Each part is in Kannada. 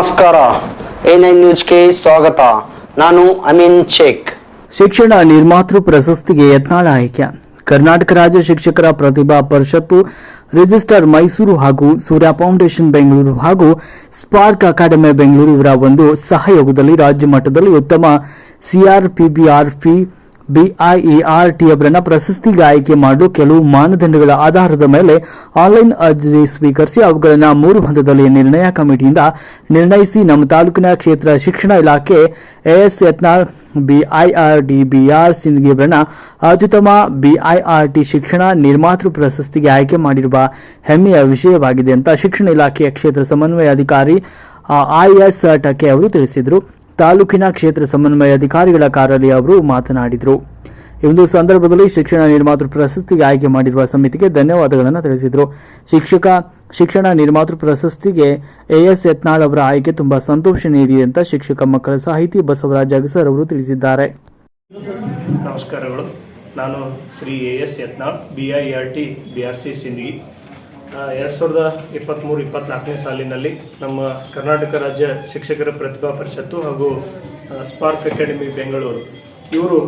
ನಮಸ್ಕಾರ. ಎ ನೈನ್ ನ್ಯೂಸ್ಗೆ ಸ್ವಾಗತ. ನಾನು ಅಮೀನ್ ಶೇಖ್. ಶಿಕ್ಷಣ ನಿರ್ಮಾತೃ ಪ್ರಶಸ್ತಿಗೆ ಯತ್ನಾಳ ಆಯ್ಕೆ. ಕರ್ನಾಟಕ ರಾಜ್ಯ ಶಿಕ್ಷಕರ ಪ್ರತಿಭಾ ಪರಿಷತ್ತು ರಿಜಿಸ್ಟರ್ ಮೈಸೂರು ಹಾಗೂ ಸೂರ್ಯ ಫೌಂಡೇಶನ್ ಬೆಂಗಳೂರು ಹಾಗೂ ಸ್ಪಾರ್ಕ್ ಅಕಾಡೆಮಿ ಬೆಂಗಳೂರು ಇವರ ಒಂದು ಸಹಯೋಗದಲ್ಲಿ ರಾಜ್ಯ ಮಟ್ಟದಲ್ಲಿ ಉತ್ತಮ ಸಿಆರ್ಪಿಬಿಆರ್ಪಿ ಬಿಐಇಆರ್ಟಿ ಅವರನ್ನ ಪ್ರಶಸ್ತಿಗೆ ಆಯ್ಕೆ ಮಾಡಲು ಕೆಲವು ಮಾನದಂಡಗಳ ಆಧಾರದ ಮೇಲೆ ಆನ್ಲೈನ್ ಅರ್ಜಿ ಸ್ವೀಕರಿಸಿ ಅವುಗಳನ್ನು ಮೂರು ಹಂತದಲ್ಲಿ ನಿರ್ಣಯ ಕಮಿಟಿಯಿಂದ ನಿರ್ಣಯಿಸಿ ನಮ್ಮ ತಾಲೂಕಿನ ಕ್ಷೇತ್ರ ಶಿಕ್ಷಣ ಇಲಾಖೆ AS Yatnal BIRT BR Sindagi ಅವರನ್ನ ಅತ್ಯುತ್ತಮ ಬಿಐಆರ್ಟಿ ಶಿಕ್ಷಣ ನಿರ್ಮಾತೃ ಪ್ರಶಸ್ತಿಗೆ ಆಯ್ಕೆ ಮಾಡಿರುವ ಹೆಮ್ಮೆಯ ವಿಷಯವಾಗಿದೆ ಅಂತ ಶಿಕ್ಷಣ ಇಲಾಖೆಯ ಕ್ಷೇತ್ರ ಸಮನ್ವಯ ಅಧಿಕಾರಿ ಐಎಸ್ ಟಕೆ ಅವರು ತಿಳಿಸಿದರು. ತಾಲೂಕಿನ ಕ್ಷೇತ್ರ ಸಮನ್ವಯ ಅಧಿಕಾರಿಗಳ ಕಾರ್ಯಾಲಯ ಅವರು ಮಾತನಾಡಿದರು. ಈ ಸಂದರ್ಭದಲ್ಲಿ ಶಿಕ್ಷಣ ನಿರ್ಮಾತೃ ಪ್ರಶಸ್ತಿಗೆ ಆಯ್ಕೆ ಮಾಡಿರುವ ಸಮಿತಿಗೆ ಧನ್ಯವಾದಗಳನ್ನು ತಿಳಿಸಿದರು. ಶಿಕ್ಷಕ, ಶಿಕ್ಷಣ ನಿರ್ಮಾತೃ ಪ್ರಶಸ್ತಿಗೆ ಎಎಸ್ ಯತ್ನಾಳ್ ಅವರ ಆಯ್ಕೆ ತುಂಬಾ ಸಂತೋಷ ನೀಡಿದೆ ಅಂತ ಶಿಕ್ಷಕ ಮಕ್ಕಳ ಸಾಹಿತಿ ಬಸವರಾಜ್ ಅಗಸರ್ ಅವರು ತಿಳಿಸಿದ್ದಾರೆ. ನಮಸ್ಕಾರಗಳು. ನಾನು Shri A Yatnal B I R T B R C Sindagi. ಎರಡು ಸಾವಿರದ ಇಪ್ಪತ್ತ್ಮೂರು ಇಪ್ಪತ್ತ್ನಾಲ್ಕನೇ ಸಾಲಿನಲ್ಲಿ ನಮ್ಮ ಕರ್ನಾಟಕ ರಾಜ್ಯ ಶಿಕ್ಷಕರ ಪ್ರತಿಭಾ ಪರಿಷತ್ತು ಹಾಗೂ ಸ್ಪಾರ್ಕ್ ಅಕಾಡೆಮಿ ಬೆಂಗಳೂರು. ಇವರು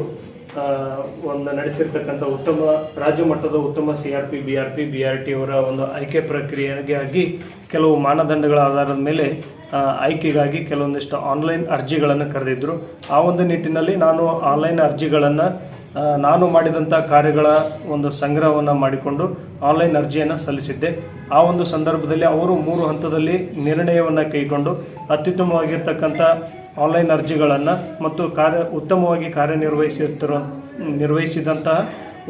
ಒಂದು ನಡೆಸಿರ್ತಕ್ಕಂಥ ಉತ್ತಮ, ರಾಜ್ಯ ಮಟ್ಟದ ಉತ್ತಮ C R P, B R P, B R T ಅವರ ಒಂದು ಆಯ್ಕೆ ಪ್ರಕ್ರಿಯೆಗಾಗಿ ಕೆಲವು ಮಾನದಂಡಗಳ ಆಧಾರದ ಮೇಲೆ ಆಯ್ಕೆಗಾಗಿ ಕೆಲವೊಂದಿಷ್ಟು ಆನ್ಲೈನ್ ಅರ್ಜಿಗಳನ್ನು ಕರೆದಿದ್ದರು ಆ ಒಂದು ನಿಟ್ಟಿನಲ್ಲಿ ನಾನು ಆನ್ಲೈನ್ ಅರ್ಜಿಗಳನ್ನು ನಾನು ಮಾಡಿದಂಥ ಕಾರ್ಯಗಳ ಒಂದು ಸಂಗ್ರಹವನ್ನು ಮಾಡಿಕೊಂಡು ಆನ್ಲೈನ್ ಅರ್ಜಿಯನ್ನು ಸಲ್ಲಿಸಿದ್ದೆ. ಆ ಒಂದು ಸಂದರ್ಭದಲ್ಲಿ ಅವರು ಮೂರು ಹಂತದಲ್ಲಿ ನಿರ್ಣಯವನ್ನು ಕೈಗೊಂಡು ಅತ್ಯುತ್ತಮವಾಗಿರ್ತಕ್ಕಂಥ ಆನ್ಲೈನ್ ಅರ್ಜಿಗಳನ್ನು ಮತ್ತು ಕಾರ್ಯ, ಉತ್ತಮವಾಗಿ ಕಾರ್ಯನಿರ್ವಹಿಸುತ್ತಿರುವ ನಿರ್ವಹಿಸಿದಂತಹ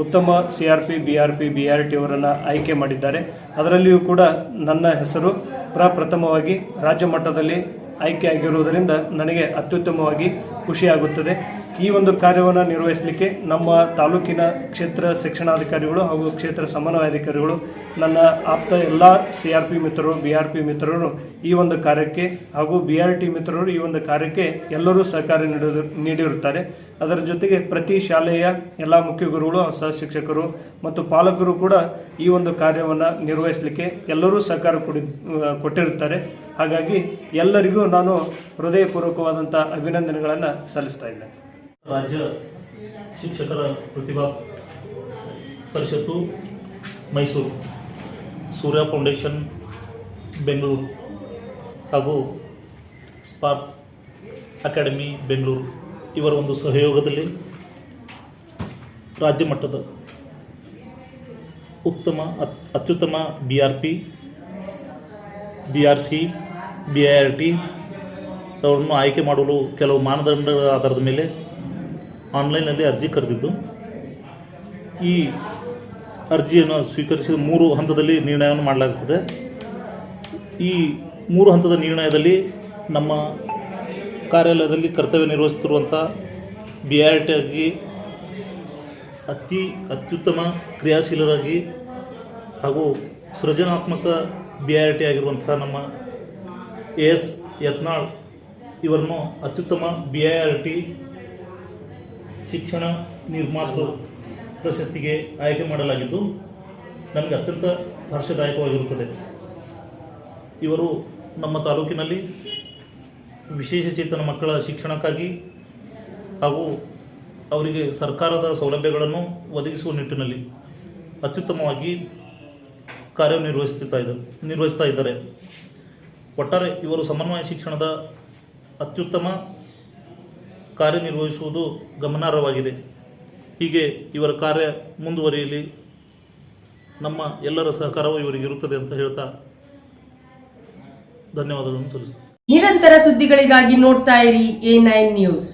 ಉತ್ತಮ C R P, B R P, B R T ಅವರನ್ನು ಆಯ್ಕೆ ಮಾಡಿದ್ದಾರೆ. ಅದರಲ್ಲಿಯೂ ಕೂಡ ನನ್ನ ಹೆಸರು ಪ್ರಪ್ರಥಮವಾಗಿ ರಾಜ್ಯ ಮಟ್ಟದಲ್ಲಿ ಆಯ್ಕೆ ಆಗಿರುವುದರಿಂದ ನನಗೆ ಅತ್ಯುತ್ತಮವಾಗಿ ಖುಷಿಯಾಗುತ್ತದೆ. ಈ ಒಂದು ಕಾರ್ಯವನ್ನು ನಿರ್ವಹಿಸಲಿಕ್ಕೆ ನಮ್ಮ ತಾಲೂಕಿನ ಕ್ಷೇತ್ರ ಶಿಕ್ಷಣಾಧಿಕಾರಿಗಳು ಹಾಗೂ ಕ್ಷೇತ್ರ ಸಮನ್ವಯಾಧಿಕಾರಿಗಳು, ನನ್ನ ಆಪ್ತ ಎಲ್ಲ ಸಿ ಆರ್ ಪಿ ಮಿತ್ರರು, ಬಿ ಆರ್ ಪಿ ಮಿತ್ರರು ಈ ಒಂದು ಕಾರ್ಯಕ್ಕೆ ಹಾಗೂ ಬಿ ಆರ್ ಟಿ ಮಿತ್ರರು ಈ ಒಂದು ಕಾರ್ಯಕ್ಕೆ ಎಲ್ಲರೂ ಸಹಕಾರ ನೀಡೋದು ನೀಡಿರುತ್ತಾರೆ. ಅದರ ಜೊತೆಗೆ ಪ್ರತಿ ಶಾಲೆಯ ಎಲ್ಲ ಮುಖ್ಯ ಗುರುಗಳು ಸಹ ಶಿಕ್ಷಕರು ಮತ್ತು ಪಾಲಕರು ಕೂಡ ಈ ಒಂದು ಕಾರ್ಯವನ್ನು ನಿರ್ವಹಿಸಲಿಕ್ಕೆ ಎಲ್ಲರೂ ಸಹಕಾರ ಕೊಡಿ, ಕೊಟ್ಟಿರುತ್ತಾರೆ. ಹಾಗಾಗಿ ಎಲ್ಲರಿಗೂ ನಾನು ಹೃದಯಪೂರ್ವಕವಾದಂಥ ಅಭಿನಂದನೆಗಳನ್ನು ಸಲ್ಲಿಸ್ತಾ ಇದ್ದೇನೆ. ರಾಜ್ಯ ಶಿಕ್ಷಕರ ಪ್ರತಿಭಾ ಪರಿಷತ್ತು, ಮೈಸೂರು. ಸೂರ್ಯ ಫೌಂಡೇಶನ್, ಬೆಂಗಳೂರು. ಹಾಗೂ ಸ್ಪಾರ್ಕ್ ಅಕಾಡೆಮಿ, ಬೆಂಗಳೂರು. ಇವರ ಒಂದು ಸಹಯೋಗದಲ್ಲಿ ರಾಜ್ಯ ಮಟ್ಟದ ಉತ್ತಮ, ಅತ್, ಅತ್ಯುತ್ತಮ B R P, B R C, B I R T ಅವರನ್ನು ಆಯ್ಕೆ ಮಾಡಲು ಕೆಲವು ಮಾನದಂಡಗಳ ಆಧಾರದ ಮೇಲೆ ಆನ್ಲೈನಲ್ಲಿ ಅರ್ಜಿ ಕರೆದಿದ್ದು, ಈ ಅರ್ಜಿಯನ್ನು ಸ್ವೀಕರಿಸಿದ ಮೂರು ಹಂತದಲ್ಲಿ ನಿರ್ಣಯವನ್ನು ಮಾಡಲಾಗುತ್ತದೆ. ಈ ಮೂರು ಹಂತದ ನಿರ್ಣಯದಲ್ಲಿ ನಮ್ಮ ಕಾರ್ಯಾಲಯದಲ್ಲಿ ಕರ್ತವ್ಯ ನಿರ್ವಹಿಸುತ್ತಿರುವಂಥ ಬಿ ಆರ್ ಟಿ ಆಗಿ ಅತಿ ಅತ್ಯುತ್ತಮ ಕ್ರಿಯಾಶೀಲರಾಗಿ ಹಾಗೂ ಸೃಜನಾತ್ಮಕ ಬಿ ಆರ್ ಟಿ ಆಗಿರುವಂಥ ನಮ್ಮ ಎ ಎಸ್ ಯತ್ನಾಳ್ ಇವರನ್ನು ಅತ್ಯುತ್ತಮ ಬಿ ಐ ಆರ್ ಟಿ ಶಿಕ್ಷಣ ನಿರ್ಮಾತೃ ಪ್ರಶಸ್ತಿಗೆ ಆಯ್ಕೆ ಮಾಡಲಾಗಿದ್ದು, ನಮಗೆ ಅತ್ಯಂತ ಹರ್ಷದಾಯಕವಾಗಿರುತ್ತದೆ. ಇವರು ನಮ್ಮ ತಾಲೂಕಿನಲ್ಲಿ ವಿಶೇಷಚೇತನ ಮಕ್ಕಳ ಶಿಕ್ಷಣಕ್ಕಾಗಿ ಹಾಗೂ ಅವರಿಗೆ ಸರ್ಕಾರದ ಸೌಲಭ್ಯಗಳನ್ನು ಒದಗಿಸುವ ನಿಟ್ಟಿನಲ್ಲಿ ಅತ್ಯುತ್ತಮವಾಗಿ ಕಾರ್ಯನಿರ್ವಹಿಸುತ್ತಾ ಇದ್ದಾರೆ ನಿರ್ವಹಿಸ್ತಾ ಇದ್ದಾರೆ. ಒಟ್ಟಾರೆ ಇವರು ಸಮನ್ವಯ ಶಿಕ್ಷಣದ ಅತ್ಯುತ್ತಮ ಕಾರ್ಯನಿರ್ವಹಿಸುವುದು ಗಮನಾರ್ಹವಾಗಿದೆ. ಹೀಗೆ ಇವರ ಕಾರ್ಯ ಮುಂದುವರಿಯಲಿ. ನಮ್ಮ ಎಲ್ಲರ ಸಹಕಾರವು ಇವರಿಗೆ ಇರುತ್ತದೆ ಅಂತ ಹೇಳ್ತಾ ಧನ್ಯವಾದಗಳನ್ನು ಸಲ್ಲಿಸ್ತೀನಿ. ನಿರಂತರ ಸುದ್ದಿಗಳಿಗಾಗಿ ನೋಡ್ತಾ ಇರಿ ಎ ನೈನ್ ನ್ಯೂಸ್.